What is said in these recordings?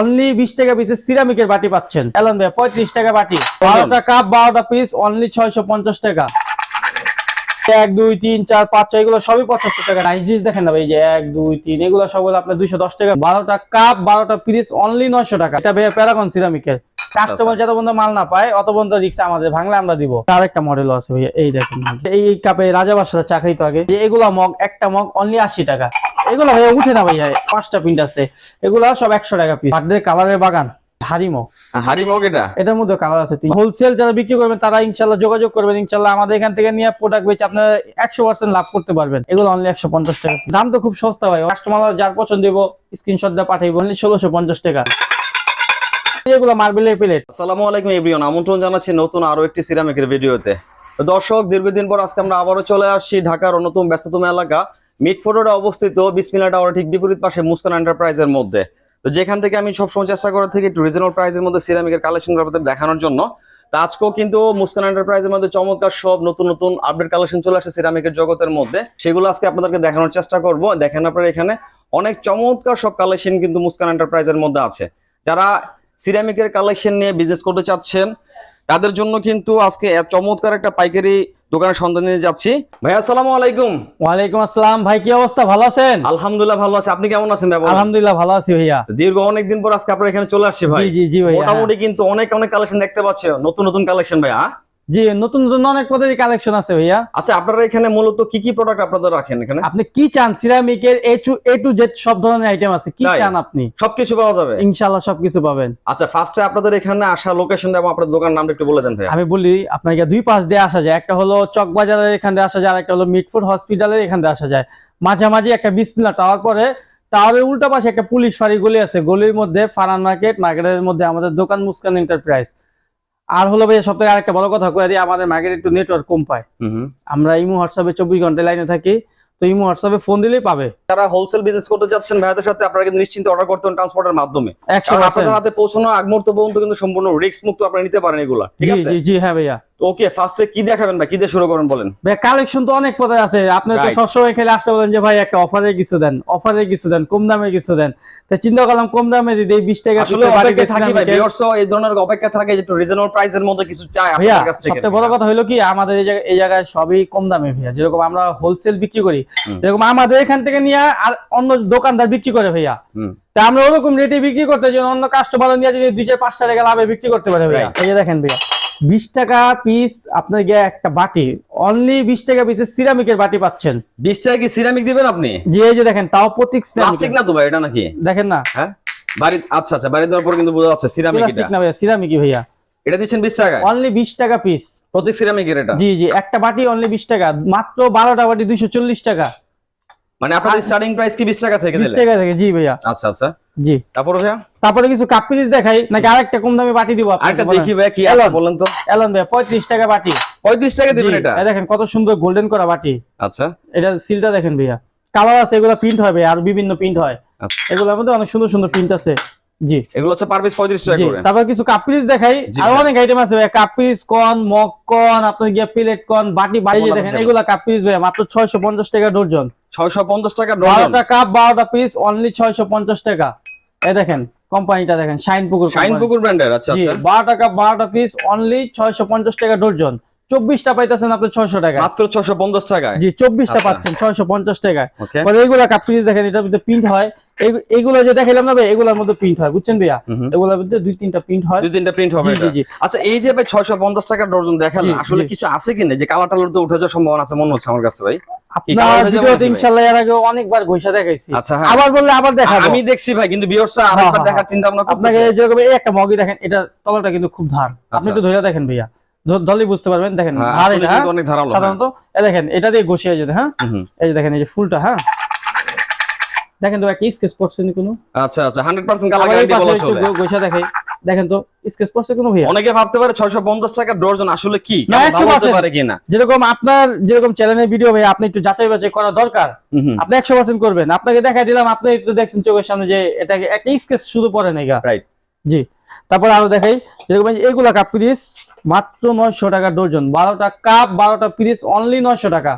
Only বিশ টাকা পিসের সিরামিকের বাটি পাচ্ছেন। এলন ভাই পঁয়ত্রিশ টাকা বাটি। বারোটা কাপ বারোটা পিস অনলি ছয়শো পঞ্চাশ টাকা। এক দুই তিন চার পাঁচ ছয় এগুলো সবই পঁচাত্তর টাকা। নাইস ডিশ দেখেন না ভাই এই যে এক দুই তিন এগুলো সব হলো আপনার দুইশো দশ টাকা। বারোটা কাপ বারোটা পিস অনলি নয়শো টাকা। এটা ভাইয়া প্যারাগন সিরামিকের কাস্টমার যত বন্ধু মাল না পায় অত বন্ধু রিক্সা আমাদের ভাঙলে আমরা দিব। তার একটা মডেল আছে ভাইয়া এই দেখেন। এই কাপে রাজা বাসার চাকরি তো আগে। এগুলা মগ একটা মগ অনলি আশি টাকা। এগুলো ভাইয়া উঠে না ভাইয়া পাঁচটা প্রিন্ট আছে। এগুলা সব একশো টাকা পিস বার্থডে কালারের বাগান হারিমো হাড়ি এটা এটার মধ্যে কালার আছে। হোলসেল যারা বিক্রি করবেন তারা ইনশাল্লাহ যোগাযোগ করবেন। ইনশাল্লাহ আমাদের এখান থেকে নিয়ে প্রোডাক্ট বেচে আপনারা একশো পার্সেন্ট লাভ করতে পারবেন। এগুলো অনলি একশো পঞ্চাশ টাকা দাম তো খুব সস্তা ভাই। কাস্টমার যার পছন্দ দেবো স্ক্রিনশট দিয়ে পাঠাইবো। অনলি ষোলোশো পঞ্চাশ টাকা। এগুলো মার্বেলের প্লেট আসসালামু আলাইকুম এভরিওয়ান। আমন্ত্রণ জানাচ্ছি নতুন আরও একটি সিরামিকের ভিডিওতে দর্শক দীর্ঘদিন পর আজকে আমরা আবারও চলে আসছি ঢাকার অন্যতম ব্যস্ততম এলাকা। মিটফোর্ডে অবস্থিত বিসমিলা টাওয়ার ঠিক বিপরীত পাশে মুস্কান এন্টারপ্রাইজের মধ্যে। তো যেখান থেকে আমি সবসময় চেষ্টা করে থাকি একটু রিজনেবল প্রাইসের মধ্যে সিরামিকের কালেকশন আপনাদের দেখানোর জন্য। তা আজকেও কিন্তু মুস্কান এন্টারপ্রাইজের মধ্যে চমৎকার সব নতুন নতুন আপডেট কালেকশন চলে আসছে সিরামিকের জগতের মধ্যে। সেগুলো আজকে আপনাদেরকে দেখানোর চেষ্টা করব। দেখেন আপনারা এখানে অনেক চমৎকার সব কালেকশন কিন্তু মুস্কান এন্টারপ্রাইজের মধ্যে আছে। যারা সিরামিকের কালেকশন নিয়ে বিজনেস করতে চাচ্ছেন, তাদের জন্য কিন্তু আজকে চমৎকার একটা পাইকারি দোকানের সন্ধান নিয়ে যাচ্ছি। ভাই আসসালামু আলাইকুম। ওয়ালাইকুম আসসালাম। ভাই কি অবস্থা? ভালো আছেন? আলহামদুলিল্লাহ ভালো আছি। আপনি কেমন আছেন ভাই আলহামদুলিল্লাহ ভালো আছি ভাইয়া। দীর্ঘ অনেক দিন পর আজকে আপনার এখানে চলে আসছি ভাই। জি জি জি হ্যাঁ। মোটামুটি কিন্তু অনেক অনেক কালেকশন দেখতে পাচ্ছি নতুন নতুন কালেকশন ভাই হ্যাঁ? জি নতুন নতুন অনেক পদের কালেকশন আছে ভাইয়া। আচ্ছা আপনারা এখানে মূলত কি কি প্রোডাক্ট আপনাদের রাখেন এখানে? আপনি কি চান? সিরামিকের A to A to Z সব ধরনের আইটেম আছে। কি চান আপনি? সবকিছু পাওয়া যাবে। ইনশাল্লাহ সবকিছু পাবেন। আচ্ছা ফার্স্টে আপনাদের এখানে আসা লোকেশন এবং আপনার দোকান নামটা একটু বলে দেন ভাই আমি বলি আপনাকে দুই পাশ দিয়ে আসা যায়। একটা হলো চকবাজারের এখান দিয়ে আসা যায় আর একটা হলো মিটফুড হসপিটালের এখান দিয়ে আসা যায়। মাঝামাঝি একটা বিসমিল্লা টাওয়ার পরে টাওয়ারের উল্টা পাশে একটা পুলিশ ফাঁড়ি গলি আছে। গলির মধ্যে ফারান মার্কেট মার্কেটের মধ্যে আমাদের দোকান মুস্কান এন্টারপ্রাইজ আর হলো ভাই সব থেকে আরেকটা বড় কথা করে দিই আমাদের মার্কেট একটু নেটওয়ার্ক কম পায়। আমরা ইমো হোয়াটসঅ্যাপে চব্বিশ ঘণ্টা লাইনে থাকি তো ইমো হোয়াটসঅ্যাপে ফোন দিলেই পাবে। যারা হোলসেল বিজনেস করতে চাচ্ছেন ভাইদের সাথে আপনারা কিন্তু নিশ্চিন্তে অর্ডার করতে পারেন ট্রান্সপোর্টের মাধ্যমে। আপনাদের হাতে পৌঁছানো আগ মুহূর্ত পর্যন্ত কিন্তু সম্পূর্ণ রিস্ক মুক্ত আপনারা নিতে পারেন এগুলা ঠিক আছে? জি জি হ্যাঁ ভাইয়া। ওকে ফার্স্টে কি দেখাবেন ভাই? কি দিয়ে শুরু করেন বলেন? ভাই কালেকশন তো অনেক পদে আছে। আপনি তো সবসময় খেলে আসতে বলেন যে ভাই একটা অফারে কিছু দেন অফারে কিছু দেন কম দামে কিছু দেন। তো চিন্তা করলাম কম দামে দিই এই বিশ টাকা আসলে অপেক্ষা থাকি ভাই এই ধরনের অপেক্ষা থাকে যে একটু রিজনেবল প্রাইসের মধ্যে কিছু চাই আপনাদের কাছ থেকে। সবচেয়ে বড় কথা হলো কি আমাদের এই জায়গায় সবই কম দামে ভাইয়া। যেরকম আমরা হোলসেল বিক্রি করি। যেরকম আমাদের এখান থেকে নিয়ে আর অন্য দোকানদার বিক্রি করে ভাইয়া। তা আমরা ওরকম রেটে বিক্রি করতে যেন অন্য কাস্টমার নিয়ে যদি দুই চার পাঁচটা টাকা লাভে বিক্রি করতে পারে ভাইয়া। এই যে দেখেন ভাইয়া বিশ টাকা পিস আপনার গিয়ে একটা বাটি অনলি বিশ টাকা পিসের সিরামিকের বাটি পাচ্ছেন। বিশ টাকা কি সিরামিক দিবেন আপনি? যে এই যে দেখেন তাও প্রতীক প্লাস্টিক না তো ভাই এটা নাকি? দেখেন না। হ্যাঁ? বাড়ি আচ্ছা আচ্ছা বাড়ি দেওয়ার পর কিন্তু বোঝা যাচ্ছে সিরামিক এটা প্লাস্টিক না ভাইয়া সিরামিকই ভাইয়া। এটা দিচ্ছেন বিশ টাকা অনলি বিশ টাকা পিস প্রত্যেক সিরামিকের এটা? জি জি একটা বাটি অনলি বিশ টাকা মাত্র বাটি দুইশো চল্লিশ টাকা। মানে আপনাদের স্টার্টিং প্রাইস কি বিশ টাকা থেকে দিলে? টাকা থেকে জি ভাইয়া। আচ্ছা আচ্ছা। জি। তারপরে ভাইয়া? তারপরে কিছু কাপ পিস দেখাই নাকি আরেকটা কম দামে বাটি দিব আরেকটা দেখি ভাই কি আছে বলেন তো। এলন ভাই পঁয়ত্রিশ টাকা বাটি। পঁয়ত্রিশ টাকা দিবেন এটা? এই দেখেন কত সুন্দর গোল্ডেন করা বাটি। আচ্ছা। এটা সিলটা দেখেন ভাইয়া। কালার আছে এগুলো প্রিন্ট হবে আর বিভিন্ন প্রিন্ট হয়। আচ্ছা। এগুলোর মধ্যে অনেক সুন্দর সুন্দর প্রিন্ট আছে। জি। এগুলো হচ্ছে পার পিস পঁয়ত্রিশ টাকা করে। তারপর কিছু কাপ পিস দেখাই। আর অনেক আইটেম আছে ভাইয়া। কাপ পিস কন মগ কন আপনার গিয়ে প্লেট কন বাটি কমলা দেখেন। এগুলা কাপ পিস ভাইয়া মাত্র ছয়শো পঞ্চাশ টাকা ডর্জন ছয়শো পঞ্চাশ টাকা ডজন। বারোটা কাপ বারোটা পিস অনলি ছয়শো পঞ্চাশ টাকা। এই দেখেন কোম্পানিটা দেখেন শাইন পুকুর শাইন পুকুর ব্র্যান্ডের আচ্ছা আচ্ছা। বারোটা কাপ পিস অনলি ছয়শো পঞ্চাশ টাকা ডর্জন চব্বিশটা পাইতেছেন আপনি ছয়শো টাকা মাত্র ছয়শো পঞ্চাশ টাকায়। জি চব্বিশটা আচ্ছা। পাচ্ছেন ছয়শো পঞ্চাশ টাকায়। ওকে পরে এইগুলা কাপ পিস দেখেন এটার মধ্যে প্রিন্ট হয়। এইগুলো যে দেখাইলাম না ভাই এগুলোর মধ্যে প্রিন্ট হয় বুঝছেন ভাইয়া? এগুলোর মধ্যে দুই তিনটা প্রিন্ট হয়। দুই তিনটা প্রিন্ট হবে জি জি আচ্ছা এই যে ভাই ছয়শো পঞ্চাশ টাকা ডজন দেখালেন আসলে কিছু আছে কিনা? যে কালার টালার তো উঠে যাওয়ার সম্ভাবনা আছে মনে হচ্ছে আমার কাছে ভাই। আপনার ভিডিওতে আছে এর আগে অনেকবার দেখাইছি। আচ্ছা হ্যাঁ। আবার বললে আবার দেখাবো। আমি দেখছি ভাই কিন্তু হ্যাঁ, আরেকবার হ্যাঁ, দেখার চিন্তা ভাবনা আপনাকে করতেছে যেরকম এই একটা মগি দেখেন এটা তলাটা কিন্তু খুব ধার। আপনি আচ্ছা। একটু ধরে দেখেন ভাইয়া। বুঝতে পারবেন দেখেন ধার এটা। সাধারণত দেখেন এটা দিয়ে ঘষিয়ে যেতে হ্যাঁ। এই যে দেখেন এই যে ফুলটা হ্যাঁ? দেখেন তো একটা স্কেচ পড়ছে নি কোনো? আচ্ছা আচ্ছা হান্ড্রেড পার্সেন্ট কালার গ্যারান্টি বলা চলে। ঘষা দেখাই। দেখেন তো স্কেচ পড়ছে কোনো ভাইয়া? অনেকে ভাবতে পারে ছয়শো পঞ্চাশ টাকা ডজন আসলে কি? আছে। পারে কিনা? যেরকম আপনার যেরকম চ্যানেলের ভিডিও ভাই আপনি একটু যাচাই বাছাই করা দরকার। আপনি একশো পার্সেন্ট করবেন। আপনাকে দেখাই দিলাম আপনি একটু দেখছেন চোখের সামনে যে এটাকে একটা স্কেচ শুধু পড়ে নাই গা। Right. জি। তারপর আরও দেখাই যেরকম এই যে এগুলা কাপ পিস মাত্র নয়শো টাকা ডজন বারোটা কাপ বারোটা পিস অনলি নয়শো টাকা।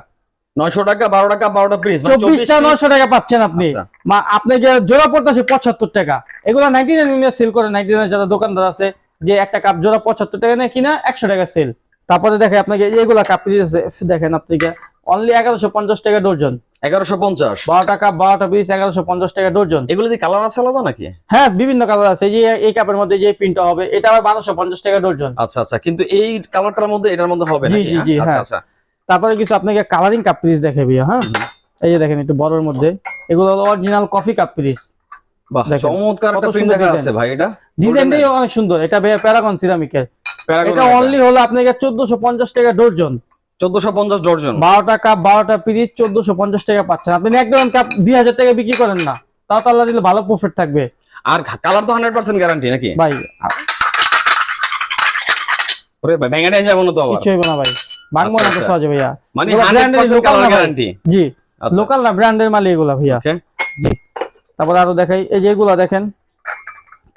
নয়শো টাকা বারো টাকা বারোটা পিস চব্বিশটা নয়শো টাকা পাচ্ছেন আপনি। আচ্ছা। মা আপনাকে জোড়া পড়তেছে পঁচাত্তর টাকা। এগুলো নাইনটি নাইন সেল করে নাইনটি নাইন যারা দোকানদার আছে যে একটা কাপ জোড়া পঁচাত্তর টাকা নেয় কিনা একশো টাকা সেল তারপরে দেখে আপনাকে এগুলা কাপ পিস আছে। দেখেন আপনাকে অনলি এগারোশো পঞ্চাশ টাকা ডর্জন এগারোশো পঞ্চাশ? বারোটা কাপ বারোটা পিস এগারোশো পঞ্চাশ টাকা ডর্জন এগুলো কি কালার আছে আলাদা নাকি? হ্যাঁ বিভিন্ন কালার আছে। এই যে এই কাপের মধ্যে যে প্রিন্টটা হবে এটা আবার বারোশো পঞ্চাশ টাকা ডর্জন আচ্ছা আচ্ছা। কিন্তু এই কালারটার মধ্যে এটার মধ্যে হবে নাকি? আচ্ছা হ্যাঁ। আচ্ছা। তারপরে কিছু আপনাকে কালারিং কাপ পিস দেখে ভাইয়া হ্যাঁ? এই যে দেখেন একটু বড়র মধ্যে। এগুলো হলো অরিজিনাল কফি কাপ পিস বাহ চমৎকার একটা প্রিন্ট দেখা আছে ভাই এটা। ডিজাইনটাই অনেক সুন্দর। এটা ভাইয়া প্যারাগন সিরামিকের এটা। অনলি হলো আপনাকে চোদ্দশো পঞ্চাশ টাকা ডর্জন। 1450 ডর্জন। বারোটা কাপ বারোটা পিরিচ চোদ্দশো পঞ্চাশ টাকা পাচ্ছেন। আপনি এক ডজন কাপ দুই হাজার টাকা বিক্রি করেন না। তাও তো আল্লাহ দিলে ভালো প্রফিট থাকবে। আর কালার তো 100% গ্যারান্টি নাকি? ভাই। ওরে ভাই ভেঙে নিয়ে যাব না তো আবার। কিছু হইব না ভাই। ভাঙবো না তো আচ্ছা, সহজে ভাইয়া। মানে এগুলো branded 100% local কালার না ভাই। গ্যারান্টি জি আচ্ছা। লোকাল না ব্র্যান্ডের মালি এগুলা ভাইয়া। জি। তারপর আরও দেখাই এই যে এগুলা দেখেন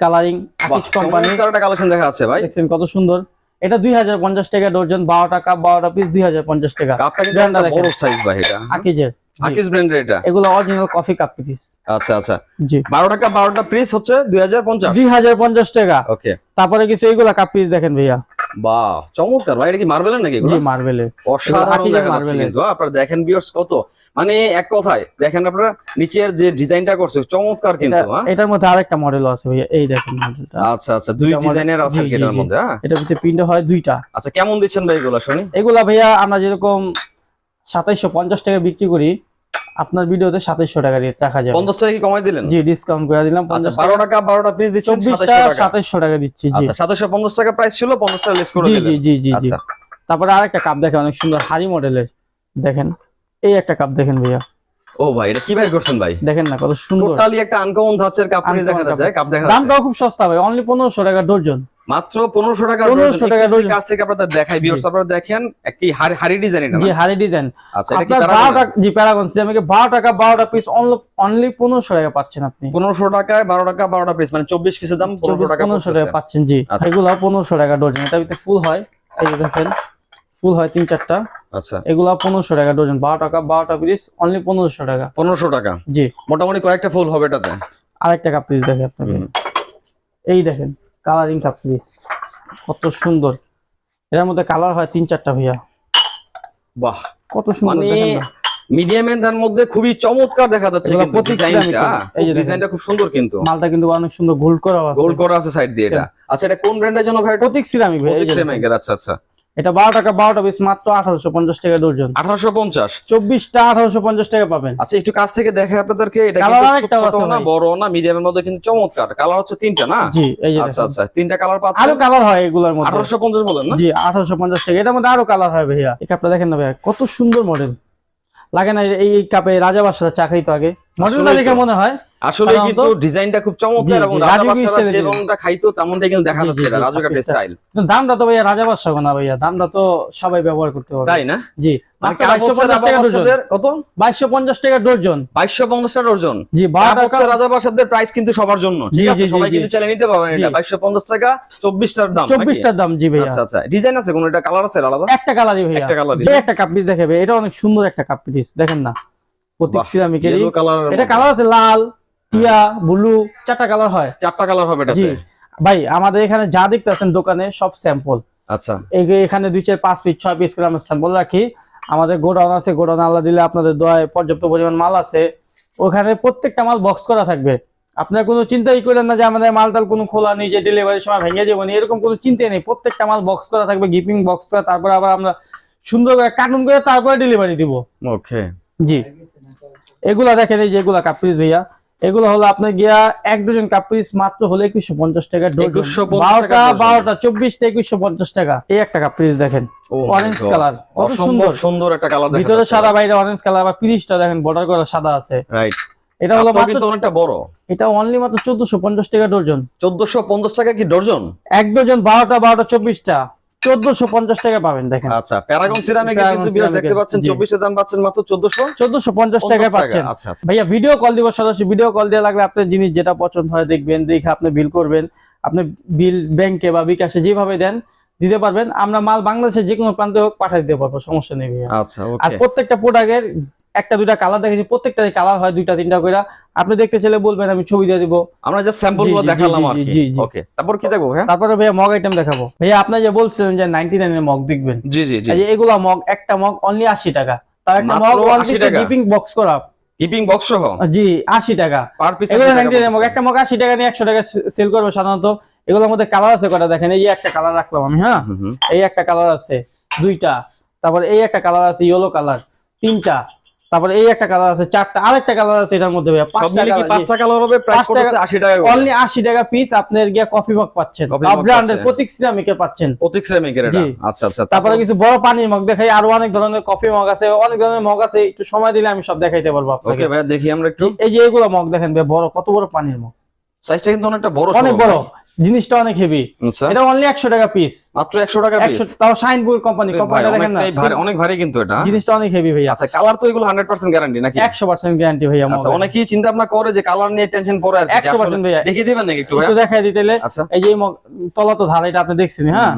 কালারিং আকিস কোম্পানি একটা কালেকশন দেখা আছে ভাই। দেখছেন কত সুন্দর। এটা দুই হাজার পঞ্চাশ টাকা ডর্জন বারোটা কাপ বারোটা পিস দুই হাজার পঞ্চাশ টাকা। কাপটা কিন্তু বড় সাইজ ভাই এটা। আকিজের জি। আকিস ব্র্যান্ডের এটা। এগুলো অরিজিনাল কফি কাপ পিস আচ্ছা আচ্ছা। জি। 12 টাকা 12টা পিস হচ্ছে 2050 দুই হাজার পঞ্চাশ টাকা। ওকে তারপরে কিছু এইগুলা কাপ পিস দেখেন ভাইয়া। বাহ চমৎকার ভাই এটা কি মার্বেলের নাকি জি মার্বেলের অসাধারণ কিন্তু আপনারা দেখেন ভিউয়ার্স কত। মানে এক কথায় দেখেন আপনারা নিচের যে ডিজাইনটা করছে চমৎকার কিন্তু হ্যাঁ। এটার মধ্যে আরেকটা মডেল আছে ভাইয়া এই দেখেন মডেলটা আচ্ছা আচ্ছা দুই ডিজাইনের আছে এটার। মধ্যে হ্যাঁ? এটার ভিতরে প্রিন্ট হয় দুইটা। আচ্ছা কেমন দিচ্ছেন ভাই এগুলো শুনি? এগুলা ভাইয়া আমরা যেরকম সাতাইশশো পঞ্চাশ টাকা বিক্রি করি আপনার ভিডিওতে সাতাইশশো টাকা রেট রাখা যাবে। 50 টাকা কি কমাই দিলেন? জি ডিসকাউন্ট করে দিলাম আচ্ছা পঞ্চাশ টাকা। 12 টাকা পিস দিচ্ছি চব্বিশটা 2700 টাকা। সাতাইশশো টাকা দিচ্ছি জি। আচ্ছা 2750 টাকা প্রাইস ছিল 50 টাকা লেস করে জি জি জি জি জি। আচ্ছা। তারপরে আরেকটা কাপ দেখেন অনেক সুন্দর হারি মডেলের। দেখেন এই একটা কাপ দেখেন ভাইয়া। ও ভাই এটা কি ভাই করছেন ভাই? দেখেন না কত সুন্দর। টোটালি একটা আনকমন ধাঁচের কাপ দেখা যাচ্ছে কাপ। দেখা দামটাও খুব সস্তা ভাই অনলি পনেরোশো টাকা ডর্জন মাত্র 1500 টাকা 1500 টাকা। কাছ থেকে আপনাদের দেখাই ভিউয়ার্স আপনারা দেখেন একটি হাড়ি হাড়ি ডিজাইন এটা জি? হারি ডিজাইন আচ্ছা এটা বারো টাকা জি প্যারাগন সিরামিকে বারো টাকা বারোটা পিস অনলি পনেরোশো টাকা পাচ্ছেন আপনি। 1500 টাকায় 12 টাকা 12টা পিস মানে 24 পিসের দাম 1500 টাকা পনেরোশো টাকা পাচ্ছেন জি। আচ্ছা। এগুলো পনেরোশো টাকা ডজন এটা ভিতরে ফুল হয়। এই যে দেখেন ফুল হয় তিন চারটা। আচ্ছা। এগুলো পনেরোশো টাকা ডজন বারো টাকা বারোটা পিস অনলি পনেরোশো টাকা। 1500 টাকা? জি। মোটামুটি কয়েকটা ফুল হবে এটাতে। আরেকটা কাপ পিস দেখে আপনাকে এই দেখেন কালারিং কাপ প্লিজ কত সুন্দর। এর মধ্যে কালার হয় তিন চারটা ভাইয়া। বাহ। কত সুন্দর মানে দেখেন মিডিয়াম এর মধ্যে খুবই চমৎকার দেখা যাচ্ছে কিন্তু ডিজাইনটা এই যে ডিজাইনটা খুব সুন্দর কিন্তু। মালটা কিন্তু অনেক সুন্দর গোল্ড করা আছে। গোল্ড করা আছে সাইড দিয়ে এটা। আচ্ছা। এটা কোন ব্র্যান্ডের জন্য ভাই? প্রতীক সিরামিক ভাই প্রতীক সিরামিক আচ্ছা আচ্ছা। এটা বারো টাকা বারোটা পিস মাত্র আঠারোশো পঞ্চাশ টাকা দুজন আঠারোশো পঞ্চাশ? চব্বিশটা আঠারোশো পঞ্চাশ টাকা পাবেন। আচ্ছা একটু কাছ থেকে দেখে আপনাদেরকে এটা না বড় না মিডিয়ামের মধ্যে কিন্তু চমৎকার। কালার হচ্ছে তিনটা না? জি এই আচ্ছা আচ্ছা তিনটা কালার আরও কালার হয় এগুলোর মধ্যে। 1850 বলেন না? জি আঠারোশো পঞ্চাশ টাকা। এটার মধ্যে আরও কালার হয় ভাইয়া। এটা আপনারা দেখেন না ভাইয়া কত সুন্দর মডেল লাগে না এই কাপে রাজা বাসার চাকরি তো আগে। মডেলটা দেখে মনে হয় আসলে কিন্তু ডিজাইনটা খুব চমৎকার এবং রাজা বাসারা style খাইতো তেমনটা কিন্তু দেখা যাচ্ছে না এটা জি, আচ্ছা। স্টাইল দামটা তো ভাইয়া রাজা বাদশাহ না ভাইয়া দামটা তো সবাই ব্যবহার করতে পারবে। তাই না? জি। মানে মাত্র বাইশশো পঞ্চাশ টাকা ডর্জন রাজাবাসাদের কত? বাইশশো পঞ্চাশ টাকা ডর্জন 2250 টাকা ডর্জন জি বারো টাকা রাজাবাসাদের প্রাইস কিন্তু সবার জন্য। জি, ঠিক আছে? জি, জি, সবাই কিন্তু চাইলে নিতে পারবেন এটা। জি। 2250 টাকা 24 দাম চব্বিশটার দাম জি ভাইয়া। আচ্ছা আচ্ছা। ডিজাইন আছে কোন? এটা কালার আছে আলাদা? একটা কালারই ভাইয়া। একটা কালার একটা কাপ পিস দেখাবে এটা অনেক সুন্দর একটা কাপ পিস দেখেন না? প্রতীক কালার এটা কালার আছে লাল টিয়া ব্লু চারটা কালার হয়। চারটা কালার হবে এটাতে। ভাই আমাদের এখানে যা দেখতেছেন দোকানে সব স্যাম্পল আচ্ছা। এখানে দুই চার পাঁচ পিস ছয় পিস করে আমরা স্যাম্পল রাখি। আমাদের গোডাউন আছে গোডাউন আল্লাহ দিলে আপনাদের দোয়ায় পর্যাপ্ত পরিমাণ মাল আছে। ওখানে প্রত্যেকটা মাল বক্স করা থাকবে। আপনার কোনো চিন্তাই করেন না যে আমাদের মালটাল কোনো খোলা নেই যে ডেলিভারির সময় ভেঙে যাব না এরকম কোনো চিন্তাই নেই। প্রত্যেকটা মাল বক্স করা থাকবে গিপিং বক্স করা তারপরে আবার আমরা সুন্দর করে কার্টুন করে তারপরে ডেলিভারি দিব। ওকে জি। এগুলা দেখেন এই যে এগুলা কাপ্রিস ভাইয়া। এগুলো হলো আপনার গিয়া এক ডজন কাপ্রিস মাত্র হলো একুশশো পঞ্চাশ টাকা ডজন 2150 বারোটা। বারোটা চব্বিশটা একুশশো পঞ্চাশ টাকা। এই একটা কাপ্রিস দেখেন। অরেঞ্জ কালার সুন্দর। সুন্দর একটা কালার ভিতরে সাদা বাইরে অরেঞ্জ কালার পিরিশটা দেখেন বর্ডার করা সাদা আছে। রাইট এটা হলো মাত্র অনেকটা বড়। এটা অনলি মাত্র চোদ্দশো পঞ্চাশ টাকা ডজন 1450 টাকা কি ডর্জন এক ডজন বারোটা বারোটা চব্বিশটা। চোদ্দশো পঞ্চাশ টাকা পাবেন দেখেন। আচ্ছা প্যারাগন সিরামিক কিন্তু বিরাট দেখতে পাচ্ছেন 24 এর দাম পাচ্ছেন মাত্র 1400 চোদ্দশো পঞ্চাশ টাকা পাচ্ছেন। আচ্ছা আচ্ছা। ভাইয়া ভিডিও কল দিব সরাসরি ভিডিও কল দিয়ে লাগলে আপনার জিনিস যেটা পছন্দ হয় দেখবেন দেখে আপনি বিল করবেন আপনি বিল ব্যাংকে বা বিকাশে যেভাবে দেন দিতে পারবেন। আমরা মাল বাংলাদেশের যে কোনো প্রান্তে হোক পাঠিয়ে দিতে পারব সমস্যা নেই আর প্রত্যেকটা প্রোডাক্টের একটা দুইটা কালার দেখেছি প্রত্যেকটা কালার হয় দুইটা তিনটা করে আপনি দেখতে চাইলে বলবেন আমি ছবি দিয়ে দিব। আমরা জাস্ট স্যাম্পলগুলো দেখালাম আর কি। ওকে তারপর কি দেখব হ্যাঁ তারপরে ভাইয়া মগ আইটেম দেখাবো। ভাইয়া আপনি যে বলছিলেন যে নাইনটি নাইনের মগ দেখবেন। জি জি জি। এই এগুলা মগ একটা মগ অনলি আশি টাকা। তার একটা মগ 80 টাকা? ডিপিং বক্স করা। কিপিং বক্স সহ? জি আশি টাকা। পার পিস এগুলো নাইনটি মগ একটা মগ আশি টাকা নিয়ে একশো টাকা সেল করবে সাধারণত। এগুলোর মধ্যে কালার আছে কটা দেখেন? এই একটা কালার রাখলাম আমি হ্যাঁ? এই একটা কালার আছে দুইটা। তারপরে এই একটা কালার আছে ইয়েলো কালার তিনটা। তারপরে এই একটা কালার আছে চারটা আরেকটা কালার আছে এটার মধ্যে ভাইয়া পাঁচটা কি পাঁচটা কালার হবে? প্রাইস পড়ছে টাকা- 80 টাকা অনলি আশি টাকা পিস আপনার গিয়া কফি মগ পাচ্ছেন। ব্র্যান্ডের। প্রতীক সিরামিকে পাচ্ছেন। প্রতীক শ্রমিকের এটা। আচ্ছা আচ্ছা। তারপরে কিছু বড় পানির মগ দেখাই আরও অনেক ধরনের কফি মগ আছে অনেক ধরনের মগ আছে একটু সময় দিলে আমি সব দেখাইতে পারব আপনাকে। ওকে ভাইয়া দেখি আমরা একটু। এই যে এগুলো মগ দেখেন ভাই বড় কত বড় পানির মগ সাইজটা কিন্তু অনেকটা বড় অনেক বড়। জিনিসটা অনেক হেভি আচ্ছা। এটা অনলি একশো টাকা পিস মাত্র 100 টাকা পিস তাও শাইনপুর কোম্পানি কোম্পানি কোম্পানিটা দেখেন না। ভারী অনেক ভারী কিন্তু এটা। জিনিসটা অনেক হেভি ভাইয়া। আচ্ছা কালার তো এগুলো 100% গ্যারান্টি নাকি? একশো পার্সেন্ট গ্যারান্টি ভাইয়া আচ্ছা অনেকেই চিন্তা ভাবনা করে যে কালার নিয়ে টেনশন পড়ে আর কি, যে একশো আসলে- পার্সেন্ট ভাইয়া। দেখে দিবেন নাকি একটু একটু দেখাই দিতেলে আচ্ছা। এই যে তলা তো ধার এটা আপনি দেখছেন হ্যাঁ?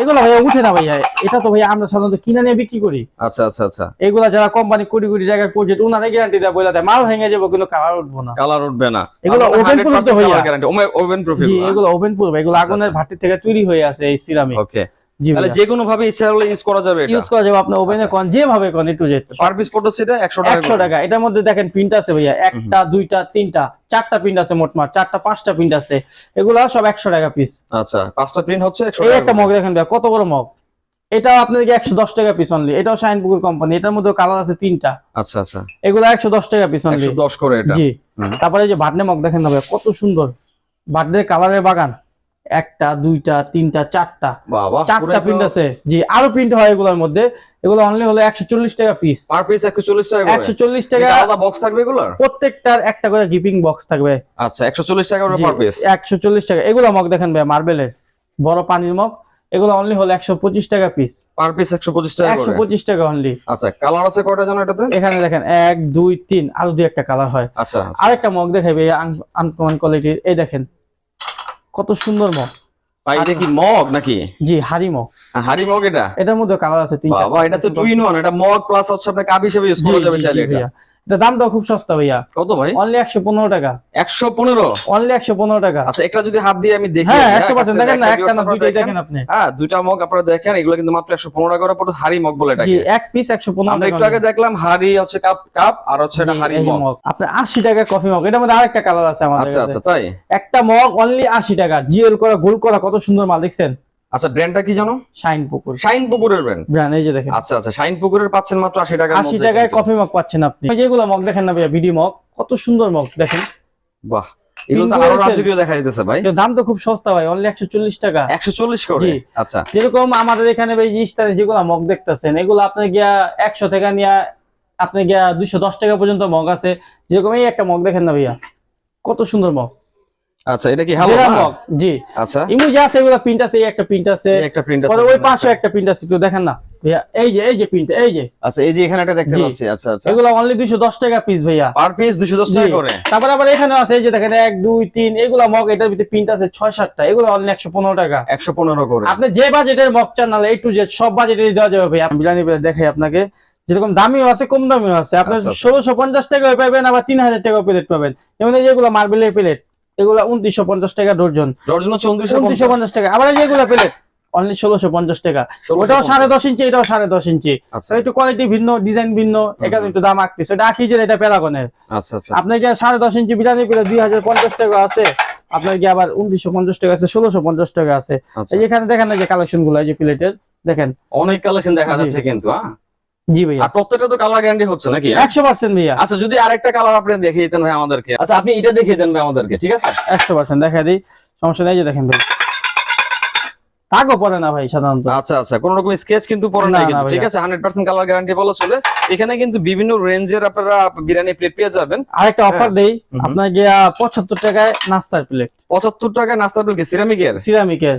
এগুলো ভাইয়া উঠে না ভাইয়া এটা তো ভাইয়া আমরা সাধারণত কিনে নিয়ে বিক্রি করি। আচ্ছা আচ্ছা আচ্ছা। এগুলা যারা কোম্পানি কোটি কোটি জায়গায় করছে উনারা গ্যারান্টি দেয় বলে দেয় মাল ভেঙে যাবে কিন্তু কালার উঠবো না। কালার উঠবে না। এগুলো ওভেন প্রুফ তো ভাইয়া। গ্যারান্টি ওভেন প্রুফ এগুলো। ওভেন প্রুফ এগুলো আচ্ছা, আগুনের ভাটির থেকে তৈরি হয়ে আছে এই সিরামিক ওকে তাহলে যে কোনো ভাবে ইচ্ছা হলে ইউজ করা যাবে ইউজ করা যাবে আপনার ওভেনে আচ্ছা। কোন যেভাবে কোন একটু যেত পার পিস পড়ছে এটা 100 টাকা একশো টাকা। এটার মধ্যে দেখেন প্রিন্ট আছে ভাইয়া। একটা দুইটা তিনটা চারটা প্রিন্ট আছে মোটমাট চারটা পাঁচটা প্রিন্ট আছে। এগুলা সব একশো টাকা পিস আচ্ছা পাঁচটা প্রিন্ট হচ্ছে 100 এই টাকা একটা মগ দেখেন ভাইয়া কত বড় মগ এটা একশো দশ টাকা পিস অনলি এটাও শাইনপুকুর কোম্পানি এটার মধ্যে কালার আছে তিনটা। আচ্ছা আচ্ছা। এগুলো একশো দশ টাকা পিস অনলি 110 করে এটা। জি। তারপরে এই যে ভাটনে মগ দেখেন না ভাইয়া কত সুন্দর। ভাটনের কালারের বাগান। একটা দুইটা তিনটা চারটা। বাবা চারটা প্রিন্ট আছে। জি আরও প্রিন্ট হয় এগুলোর মধ্যে। এগুলো অনলি হলো একশো চল্লিশ টাকা পিস পার পিস 140 টাকা করে? একশো চল্লিশ টাকা টাকা আলাদা বক্স থাকবে এগুলোর? প্রত্যেকটার একটা করে গিপিং বক্স থাকবে। আচ্ছা 140 টাকা করে পার পিস একশো চল্লিশ টাকা। এগুলো মগ দেখেন ভাই মার্বেলের। বড় পানির মগ এগুলো অনলি হলো একশো পঁচিশ টাকা পিস পার পিস 125 টাকা একশো করে পঁচিশ টাকা অনলি আচ্ছা কালার আছে কয়টা জানো এটাতে? এখানে দেখেন এক দুই তিন আরও দুই একটা কালার হয়। আচ্ছা আচ্ছা। আরেকটা মগ দেখাবে আনকমন কোয়ালিটির এই দেখেন কত সুন্দর মগ। ভাই এটা কি মগ। নাকি? জি হারি মগ। হাড়ি মগ এটা? এটার মধ্যে কালার আছে তিনটা। বাবা এটা তো টু ইন ওয়ান এটা মগ প্লাস হচ্ছে আপনি কাপ হিসেবে ইউজ করা যাবে চাইলে জি এটা ভাইয়া এটা খুব সস্তা ভাইয়া। কত ভাই? অনলি একশো পনেরো টাকা। 115 অনলি একশো পনেরো টাকা। আচ্ছা একটা যদি হাত দিয়ে আমি দেখি হ্যাঁ হ্যাঁ, একশো পার্সেন্ট কাছে দেখেন না একটা না দুইটাই দেখেন। আপনি। হ্যাঁ দুইটা মগ আপনারা দেখেন এগুলো কিন্তু মাত্র 115 টাকা করে পড়ে হাড়ি মগ বলে এটাকে। এক পিস একশো পনেরো আমরা টাকা একটু আগে দেখলাম হাড়ি হচ্ছে কাপ কাপ আর হচ্ছে এটা হাড়ি মগ। আপনার আশি টাকা কফি মগ। এটার মধ্যে আরেকটা কালার আছে আমাদের আচ্ছা আচ্ছা তাই? একটা মগ অনলি আশি টাকা। জিএল করা গোল করা কত সুন্দর মাল দেখছেন? আচ্ছা ব্র্যান্ডটা কি জানো? শাইন পুকুর। শাইন পুকুরের ব্র্যান্ড ব্র্যান্ড এই যে দেখেন। আচ্ছা আচ্ছা শাইন পুকুরের পাচ্ছেন মাত্র 80 টাকার আশি মধ্যে টাকায় কফি মগ পাচ্ছেন আপনি। এই যেগুলো মগ দেখেন না ভাইয়া বিডি মগ কত সুন্দর মগ দেখেন। বাহ এগুলো তো আরও রাজকীয় দেখা যাইতেছে ভাই। দাম তো খুব সস্তা ভাই অনলি একশো চল্লিশ টাকা। 140 করে। আচ্ছা। যেরকম আমাদের এখানে ভাই স্টারে যেগুলো মগ দেখতেছেন এগুলো আপনি গিয়া একশো টাকা নিয়ে আপনি গিয়া দুইশো দশ টাকা পর্যন্ত মগ আছে। যেরকম এই একটা মগ দেখেন না ভাইয়া কত সুন্দর মগ আচ্ছা এটা কি হ্যালো জি। আচ্ছা। ইমু যে আছে এগুলো প্রিন্ট আছে এই একটা প্রিন্ট আছে। একটা প্রিন্ট আছে। ওই পাশে একটা প্রিন্ট আছে একটু দেখেন না। ভাইয়া এই যে এই যে প্রিন্ট এই যে। আচ্ছা এই যে এখানে একটা দেখতে পাচ্ছি আচ্ছা আচ্ছা। এগুলো অনলি দুইশো দশ টাকা পিস ভাইয়া। পার পিস 210 টাকা করে। তারপর আবার এখানে আছে এই যে দেখেন এক দুই তিন এগুলো মগ এটার ভিতরে প্রিন্ট আছে ছয় সাতটা এগুলো অনলি একশো পনেরো টাকা। 115 করে। আপনি যে বাজেটের মগ চান নাহলে একটু যে সব বাজেটের দেওয়া যাবে ভাই আমি বিরিয়ানি প্লেট দেখাই আপনাকে। যেরকম দামিও আছে কম দামিও আছে। আপনার আচ্ছা, আচ্ছা। ষোলোশো পঞ্চাশ টাকাও পাবেন আবার তিন হাজার টাকাও প্লেট পাবেন। যেমন এই যেগুলো মার্বেলের প্লেট এগুলো উনত্রিশশো পঞ্চাশ টাকা ডর্জন ডর্জন হচ্ছে উনত্রিশশো পঞ্চাশ। টাকা। আবার যেগুলো প্লেট অনলি ষোলোশো পঞ্চাশ টাকা। ওটাও সাড়ে দশ ইঞ্চি এটাও সাড়ে দশ ইঞ্চি। আচ্ছা। একটু কোয়ালিটি ভিন্ন ডিজাইন ভিন্ন এখানে একটু দাম আঁকতিস ওটা আঁকিজের এটা প্যারাগনের আচ্ছা আচ্ছা। আপনার কি সাড়ে দশ ইঞ্চি বিরিয়ানি পেলে দুই হাজার পঞ্চাশ টাকা আছে? আপনার কি আবার উনত্রিশশো পঞ্চাশ টাকা আছে ষোলোশো পঞ্চাশ টাকা আছে? এখানে দেখেন না যে কালেকশনগুলো যে প্লেটের দেখেন। অনেক কালেকশন দেখা যাচ্ছে কিন্তু হ্যাঁ? জি ভাইয়া। আর প্রত্যেকটা তো কালার গ্যারান্টি হচ্ছে নাকি? একশো পার্সেন্ট ভাইয়া। আচ্ছা যদি আরেকটা কালার আপনি দেখিয়ে দিতেন ভাই আমাদেরকে। আচ্ছা আপনি এটা দেখিয়ে দেন ভাই আমাদেরকে ঠিক আছে? একশো পার্সেন্ট দেখা দিই। সমস্যা নেই যে দেখেন ভাই। না ভাই সাধারণত। আচ্ছা আচ্ছা কোন রকম স্কেচ কিন্তু না, কিন্তু ঠিক আছে? 100% কালার গ্যারান্টি বলা চলে। এখানে কিন্তু বিভিন্ন রেঞ্জের আপনারা বিরিয়ানি প্লেট পেয়ে যাবেন। আরেকটা অফার দেই। আপনাকে আপনার গিয়া পঁচাত্তর টাকায় নাস্তার প্লেট 75 টাকায় নাস্তা প্লেট সিরামিকের সিরামিকের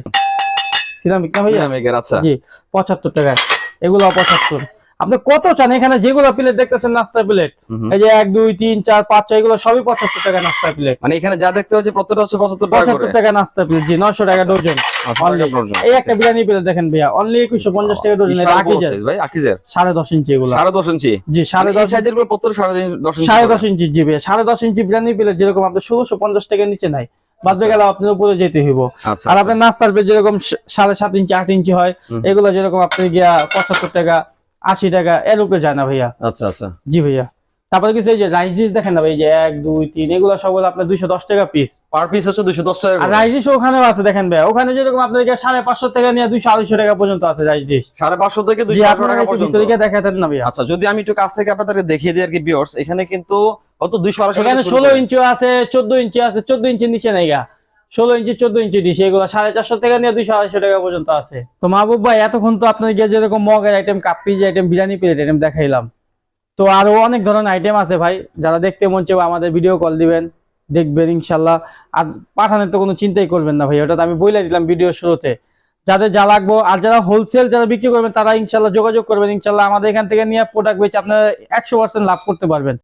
সিরামিক না ভাইয়া? সিরামিকের আচ্ছা। জি পঁচাত্তর টাকায়। এগুলো পঁচাত্তর। আপনি কত চান? এখানে যেগুলো প্লেট দেখতেছেন নাস্তার প্লেট। এই যে এক দুই তিন চার পাঁচ ছয় এগুলো সবই পঁচাত্তর টাকা নাস্তার প্লেট মানে এখানে যা দেখতে হচ্ছে প্রত্যেকটা হচ্ছে 75 টাকা পঁচাত্তর টাকা নাস্তা প্লেট জি নশো টাকা ডজন। আচ্ছা, টাকা ডজন। এই একটা বিরিয়ানি প্লেট দেখেন ভাইয়া অনলি একুশশো পঞ্চাশ টাকা ডজন ভাই আকিজের। সাড়ে দশ ইঞ্চি এগুলো। সাড়ে দশ ইঞ্চি? জি সাড়ে মানে দশ সাইজেরগুলো প্রত্যেক সাড়ে দশ ইঞ্চি সাড়ে দশ ইঞ্চি জি ভাইয়া সাড়ে দশ ইঞ্চি বিরিয়ানি প্লেট যেরকম আপনার ষোলোশো পঞ্চাশ টাকার নিচে নাই। বাদ আচ্ছা। গেলে আপনার উপরে যেতে হইব। আচ্ছা আর আপনার নাস্তার প্লেট যেরকম সাড়ে সাত ইঞ্চি আট ইঞ্চি হয়। এগুলো যেরকম আপনি গিয়া পঁচাত্তর টাকা আশি টাকা এর উপরে যায় না ভাইয়া। আচ্ছা আচ্ছা। জি ভাইয়া। তারপরে কিছু এই যে রাইস ডিশ দেখেন না ভাই যে এক দুই তিন এগুলো সব হলো আপনার দুইশো দশ টাকা পিস পার পিস হচ্ছে দুশো দশ টাকা আর রাইস ডিশ ওখানেও আছে দেখেন ভাই ওখানে যেরকম আপনাদের সাড়ে পাঁচশো টাকা নিয়ে দুইশো আড়াইশো টাকা পর্যন্ত আছে রাইস ডিশ সাড়ে পাঁচশো থেকে দুশো আপনারা টাকা পর্যন্ত। দেখাতেন না ভাইয়া। আচ্ছা যদি আমি একটু কাছ থেকে আপনাদেরকে দেখিয়ে দিই আর কি বিয়ার্স এখানে কিন্তু কত দুইশো আড়াইশো এখানে ষোলো করে। ইঞ্চি আছে চোদ্দ ইঞ্চি আছে চোদ্দ ইঞ্চির নিচে নাই গা। ষোলো ইঞ্চি, চোদ্দ ইঞ্চি ডিশ এগুলো সাড়ে চারশো টাকা নিয়ে দুইশো আড়াইশো টাকা পর্যন্ত আছে। তো মাহবুব ভাই, এতক্ষণ তো আপনার গিয়ে যেরকম মগের item cup piece item biryani plate item দেখাইলাম। তো আরও অনেক ধরনের আইটেম আছে ভাই, যারা দেখতে মন চাইবে আমাদের ভিডিও কল দিবেন, দেখবেন ইনশাল্লাহ। আর পাঠানোর তো কোনো চিন্তাই করবেন না ভাই, ওটা আমি বলে দিলাম ভিডিও শুরুতে। যাদের যা লাগবো, আর যারা হোলসেল যারা বিক্রি করবেন, তারা ইনশাল্লাহ যোগাযোগ করবেন। ইনশাল্লাহ আমাদের এখান থেকে নিয়ে প্রোডাক্ট বেচে আপনারা একশো পার্সেন্ট লাভ করতে পারবেন।